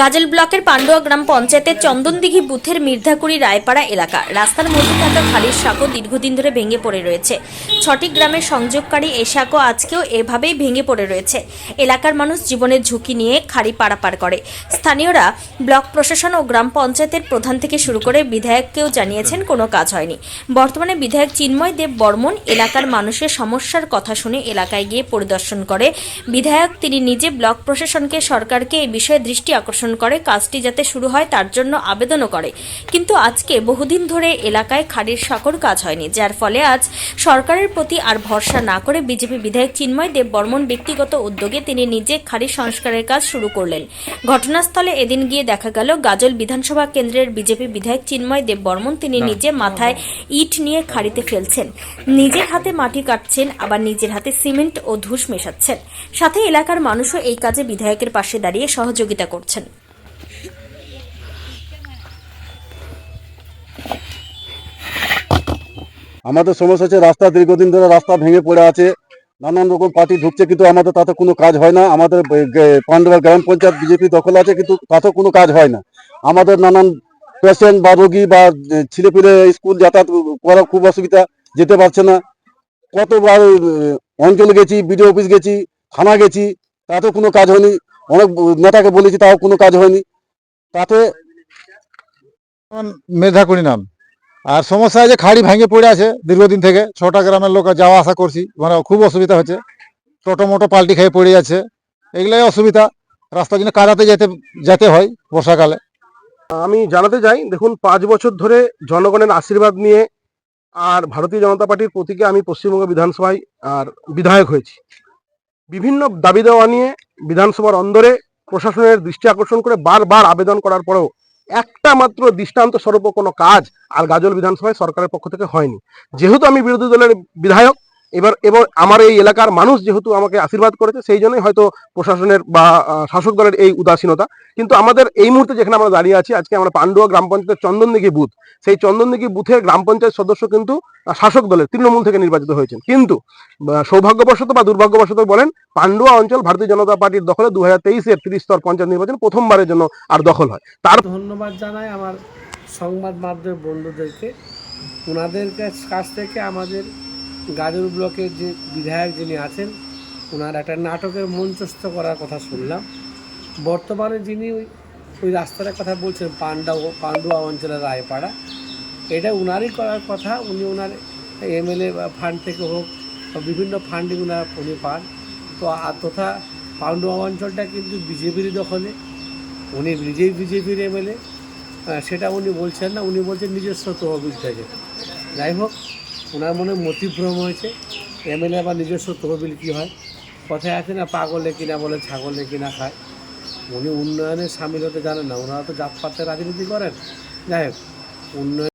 গাজল ব্লকের পান্ডুয়া গ্রাম পঞ্চায়েতের চন্দনদিঘি বুথের মির্ধাকুড়ি রায়পাড়া এলাকা। রাস্তার মধ্যে থাকা খালির সাঁকো দীর্ঘদিন ধরে ভেঙে পড়ে রয়েছে। ছটি গ্রামের সংযোগকারী এই সাঁকো আজকেও এভাবেই ভেঙে পড়ে রয়েছে। এলাকার মানুষ জীবনের ঝুঁকি নিয়ে খাড়ি পারাপার করে। স্থানীয়রা ব্লক প্রশাসন ও গ্রাম পঞ্চায়েতের প্রধান থেকে শুরু করে বিধায়ককেও জানিয়েছেন কোনো কাজ হয়নি। বর্তমানে বিধায়ক চিন্ময় দেব বর্মন এলাকার মানুষের সমস্যার কথা শুনে এলাকায় গিয়ে পরিদর্শন করে। বিধায়ক তিনি নিজে ব্লক প্রশাসনকে, সরকারকে এই বিষয়ে দৃষ্টি আকর্ষণ করে কাজটি যাতে শুরু হয় তার জন্য আবেদনও করে। কিন্তু আজকে বহুদিন ধরে এলাকায় খাড়ির সাঁকোর কাজ হয়নি যার ফলে আজ সরকারের প্রতি আর ভরসা না করে বিজেপি বিধায়ক চিন্ময় দেব বর্মন ব্যক্তিগত উদ্যোগে তিনি নিজে খাড়ি সংস্কারের কাজ শুরু করলেন। ঘটনাস্থলে এদিন গিয়ে দেখা গেল গাজল বিধানসভা কেন্দ্রের বিজেপি বিধায়ক চিন্ময় দেব বর্মন তিনি নিজে মাথায় ইট নিয়ে খাড়িতে ফেলছেন। নিজের হাতে মাটি কাটছেন আবার নিজের হাতে সিমেন্ট ও ধূস মেশাচ্ছেন। সাথে এলাকার মানুষও এই কাজে বিধায়কের পাশে দাঁড়িয়ে সহযোগিতা করছেন। আমাদের সমস্যা হচ্ছে রাস্তা দীর্ঘদিন ধরে রাস্তা ভেঙে পড়ে আছে। নানান রকম পার্টি ঢুকছে, কিন্তু আমাদের তাতে কোনো কাজ হয় না। আমাদের বে- গ্রাম পঞ্চায়েত বিজেপি দখল আছে, কিন্তু তাতে কোনো কাজ হয় না। আমাদের নানান পেশেন্ট বা রোগী বা ছেলেপিলে স্কুল যাতায়াত করা খুব অসুবিধা, যেতে পারছে না। কতবার অঞ্চলে গেছি, বিডিও অফিস গেছি, থানা গেছি, তাতেও কোনো কাজ হয়নি। অনেক নেতাকে বলেছি তাও কোনো কাজ হয়নি। তাতে মেধাকুড়ি নাম। আর সমস্যা যে খাড়ি ভেঙে পড়ে আছে দীর্ঘদিন থেকে ছটা গ্রামের লোক যাওয়া আসা করছি মানে খুব অসুবিধা হচ্ছে। টোটো মোটো পাল্টি খেয়ে পড়ে যাচ্ছে এগুলাই অসুবিধা। রাস্তার জন্য কাদাতে যেতে যেতে হয় বর্ষাকালে। আমি জানাতে চাই দেখুন পাঁচ বছর ধরে জনগণের আশীর্বাদ নিয়ে আর ভারতীয় জনতা পার্টির প্রতীকে আমি পশ্চিমবঙ্গ বিধানসভায় আর বিধায়ক হয়েছি। বিভিন্ন দাবি দেওয়া নিয়ে বিধানসভার অন্দরে প্রশাসনের দৃষ্টি আকর্ষণ করে বারবার আবেদন করার পরেও একটা মাত্র দৃষ্টান্ত স্বরূপ কোনো কাজ আর গাজল বিধানসভায় সরকারের পক্ষ থেকে হয়নি। যেহেতু আমি বিরোধী দলের বিধায়ক এবার এবার আমার এই এলাকার মানুষ যেহেতু আমাকে আশীর্বাদ করেছে, সেই জন্যই হয়তো প্রশাসনের বা শাসক দলের এই উদাসীনতা। কিন্তু আমাদের এই মুহূর্তে যেখানে আমরা দাঁড়িয়ে আছি, আজকে আমরা পান্ডুয়া গ্রাম পঞ্চায়েতের চন্দনদিঘি বুথ। সেই চন্দনদিঘি বুথের গ্রাম পঞ্চায়েত সদস্য কিন্তু শাসক দলের, তৃণমূল থেকে নির্বাচিত হয়েছেন। কিন্তু সৌভাগ্যবশত বা দুর্ভাগ্যবশত বলেন, পান্ডুয়া অঞ্চল ভারতীয় জনতা পার্টির দখলে দু হাজার তেইশের ত্রিশ স্তর পঞ্চায়েত নির্বাচন প্রথমবারের জন্য আর দখল হয়। তার ধন্যবাদ জানাই আমার সংবাদ মাধ্যমের বন্ধুদেরকে। ওনাদের কাছ থেকে আমাদের গাজল ব্লকের যে বিধায়ক যিনি আছেন, ওনার একটা নাটকের মঞ্চস্থ করার কথা শুনলাম। বর্তমানে যিনি ওই ওই রাস্তাটার কথা বলছেন পান্ডা পান্ডুয়া অঞ্চলের রায়পাড়া, এটা উনারই করার কথা। উনি ওনার এমএলএ ফান্ড থেকে হোক বিভিন্ন ফান্ডিং উনার, উনি পান। তো আর তথা পান্ডুয়া অঞ্চলটা কিন্তু বিজেপির দখলে। উনি নিজেই বিজেপির এমএলএ। সেটা উনি বলছেন না, উনি বলছেন নিজস্ব তহবিল থেকে। যাই হোক ওনার মনে মতিভ্রম হয়েছে। এমএলএ আবার নিজস্ব তহবিল কী হয়? কথায় আছে না, পাগলে কিনা বলে, ছাগলে কিনা খায়। উনি উন্নয়নে সামিল হতে জানেন না, ওনারা তো জাতপাতের রাজনীতি করেন। যাই হোক, উন্নয়ন